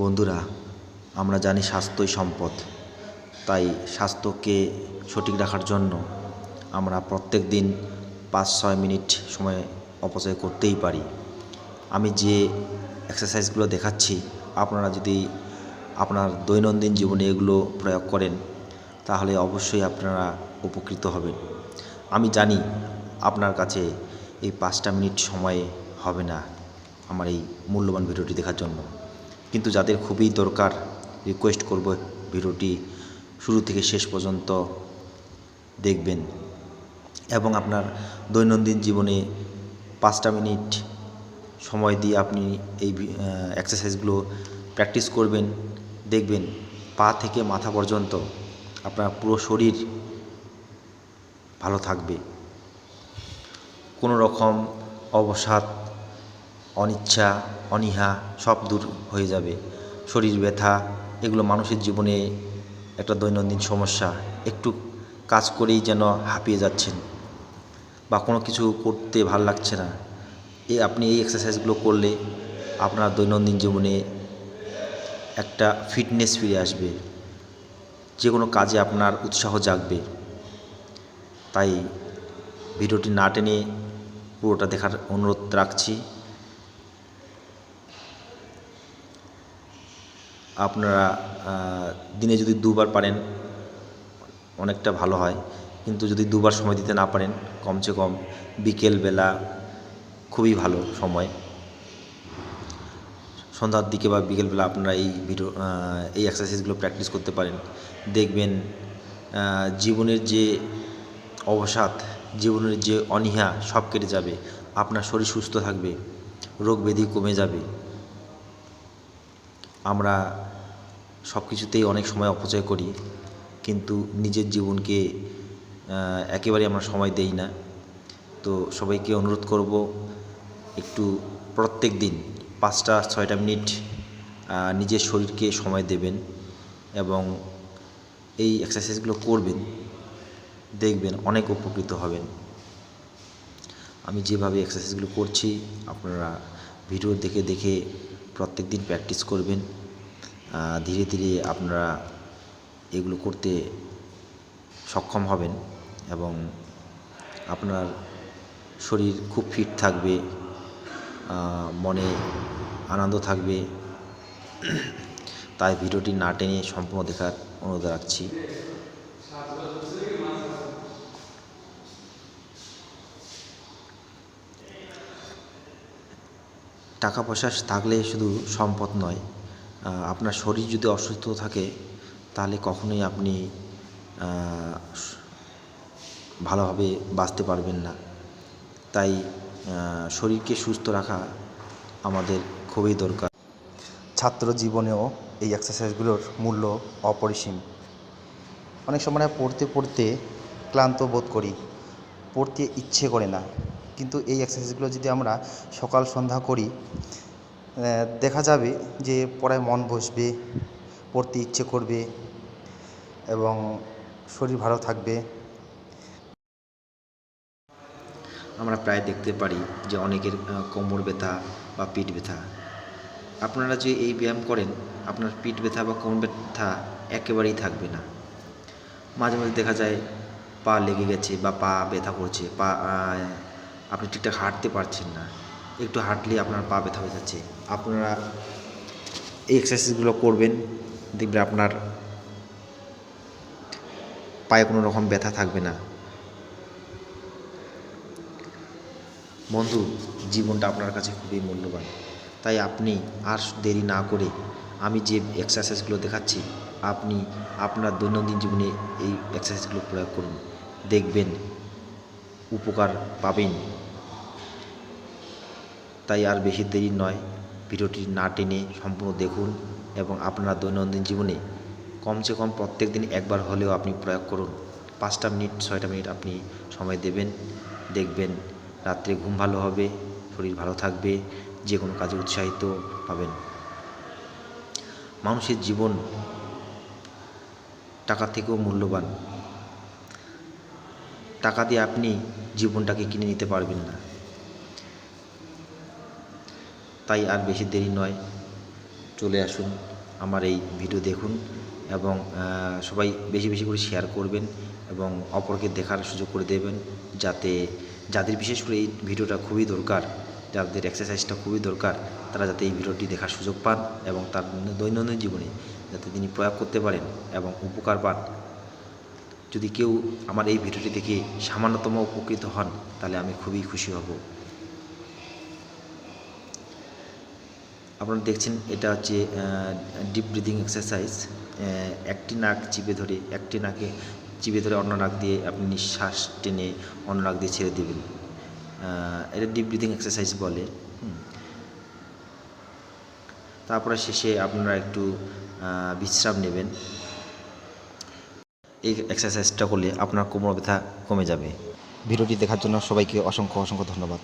বন্ধুরা, আমরা জানি স্বাস্থ্যই সম্পদ। তাই স্বাস্থ্যকে সঠিক রাখার জন্য আমরা প্রত্যেক দিন পাঁচ ছয় মিনিট সময় অপচয় করতেই পারি। আমি যে এক্সারসাইজগুলো দেখাচ্ছি, আপনারা যদি আপনার দৈনন্দিন জীবনে এগুলো প্রয়োগ করেন, তাহলে অবশ্যই আপনারা উপকৃত হবেন। আমি জানি আপনার কাছে এই পাঁচটা মিনিট সময় হবে না, আমার এই মূল্যবান ভিডিওটি দেখার জন্য। কিন্তু যাদের খুবই দরকার রিকোয়েস্ট করব ভিডিওটি শুরু থেকে শেষ পর্যন্ত দেখবেন। এবং আপনার দৈনন্দিন জীবনে পাঁচটা মিনিট সময় দিয়ে আপনি এই এক্সারসাইজগুলো প্র্যাকটিস করবেন, দেখবেন পা থেকে মাথা পর্যন্ত আপনার পুরো শরীর ভালো থাকবে। কোনো রকম অবসাদ অনিচ্ছা, অনীহা সব দূর হয়ে যাবে। শরীর ব্যথা, এগুলো মানুষের জীবনে একটা দৈনন্দিন সমস্যা। একটু কাজ করেই যেন হাঁপিয়ে যাচ্ছেন বা কোনো কিছু করতে ভালো লাগছে না। এই আপনি এই এক্সারসাইজগুলো করলে আপনার দৈনন্দিন জীবনে একটা ফিটনেস ফিরে আসবে। যে কোনো কাজে আপনার উৎসাহ জাগবে। তাই ভিডিওটি না টেনে পুরোটা দেখার অনুরোধ রাখছি। আপনারা দিনে যদি দুবার পারেন, অনেকটা ভালো হয়। কিন্তু যদি দুবার সময় দিতে না পারেন, কমসে কম বিকেলবেলা খুবই ভালো সময়। সন্ধ্যার দিকে বা বিকেলবেলা আপনারা এই ভিডিও এই এক্সারসাইজগুলো প্র্যাকটিস করতে পারেন। দেখবেন জীবনের যে অবসাদ, জীবনের যে অনীহা সব কেটে যাবে। আপনার শরীর সুস্থ থাকবে, রোগ ব্যাধি কমে যাবে। আমরা সব কিছুতেই অনেক সময় অপচয় করি, কিন্তু নিজের জীবনকে একেবারে আমরা সময় দেই না। তো সবাইকে অনুরোধ করব একটু প্রত্যেক দিন পাঁচটা, ছয়টা মিনিট নিজের শরীরকে সময় দেবেন এবং এই এক্সারসাইজগুলো করবেন, দেখবেন অনেক উপকৃত হবেন। আমি যেভাবে এক্সারসাইজগুলো করছি, আপনারা ভিডিও দেখে দেখে প্রত্যেক দিন প্র্যাকটিস করবেন। ধীরে ধীরে আপনারা এগুলো করতে সক্ষম হবেন এবং আপনার শরীর খুব ফিট থাকবে মনে আনন্দ থাকবে। তাই ভিডিওটি না টেনে সম্পূর্ণ দেখার অনুরোধ রাখছি। টাকা পয়সা থাকলে শুধু সম্পদ নয়। আপনার শরীর যদি অসুস্থ থাকে, তাহলে কখনোই আপনি ভালোভাবে বাঁচতে পারবেন না। তাই শরীরকে সুস্থ রাখা আমাদের খুবই দরকার। ছাত্র জীবনেও এই এক্সারসাইজগুলোর মূল্য অপরিসীম। অনেক সময় পড়তে পড়তে ক্লান্ত বোধ করি, পড়তে ইচ্ছে করে না। কিন্তু এই এক্সারসাইজগুলো যদি আমরা সকাল সন্ধ্যা করি দেখা যাবে যে পড়ায় মন বসবে, পড়তে ইচ্ছে করবে এবং শরীর ভালো থাকবে। আমরা প্রায় দেখতে পারি যে অনেকের কোমর ব্যথা বা পিঠ ব্যথা। আপনারা যে এই ব্যায়াম করেন, আপনার পিঠ ব্যথা বা কোমর ব্যথা একেবারেই থাকবে না। মাঝে মাঝে দেখা যায় পা লেগে গেছে বা পা ব্যথা করছে, পা আপনি ঠিকঠাক হাঁটতে পারছেন না, একটু হাঁটলেই আপনার পা ব্যথা হয়ে যাচ্ছে। আপনারা এই এক্সারসাইজগুলো করবেন দেখবে আপনার পায়ে কোনো রকম ব্যথা থাকবে না। বন্ধু, জীবনটা আপনার কাছে খুবই মূল্যবান। তাই আপনি আর দেরি না করে আমি যে এক্সারসাইজগুলো দেখাচ্ছি, আপনি আপনার দৈনন্দিন জীবনে এই এক্সারসাইজগুলো প্রয়োগ করুন। দেখবেন উপকার পাবেন। তাই আর বেশি দেরি নয়, ভিডিওটি না টেনে সম্পূর্ণ দেখুন এবং আপনার দৈনন্দিন জীবনে কমসে কম প্রত্যেক দিন একবার হলেও আপনি প্রয়োগ করুন। পাঁচটা মিনিট, ছয়টা মিনিট আপনি সময় দেবেন, দেখবেন রাত্রে ঘুম ভালো হবে, শরীর ভালো থাকবে, যে কোনো কাজে উৎসাহিত পাবেন। মানুষের জীবন টাকা থেকেও মূল্যবান। টাকা দিয়ে আপনি জীবনটাকে কিনে নিতে পারবেন না। তাই আর বেশি দেরি নয়, চলে আসুন আমার এই ভিডিও দেখুন এবং সবাই বেশি বেশি করে শেয়ার করবেন এবং অপরকে দেখার সুযোগ করে দেবেন যাতে, যাদের বিশেষ করে এই ভিডিওটা খুবই দরকার, যাদের এক্সারসাইজটা খুবই দরকার, তারা যাতে এই ভিডিওটি দেখার সুযোগ পান এবং তার দৈনন্দিন জীবনে যাতে তিনি প্রয়োগ করতে পারেন এবং উপকার পান। যদি কেউ আমার এই ভিডিওটি দেখে সামান্যতম উপকৃত হন, তাহলে আমি খুবই খুশি হব। আপনারা দেখছেন, এটা হচ্ছে ডিপ ব্রিদিং এক্সারসাইজ একটি নাক চিপে ধরে, একটি নাকে চিপে ধরে অন্য নাক দিয়ে আপনি নিঃশ্বাস টেনে অন্য নাক দিয়ে ছেড়ে দেবেন। এটা ডিপ ব্রিদিং এক্সারসাইজ বলে তারপরে শেষে আপনারা একটু বিশ্রাম নেবেন। এই এক্সারসাইজটা করলে আপনার কোমর ব্যথা কমে যাবে। ভিডিওটি দেখার জন্য সবাইকে অসংখ্য অসংখ্য ধন্যবাদ।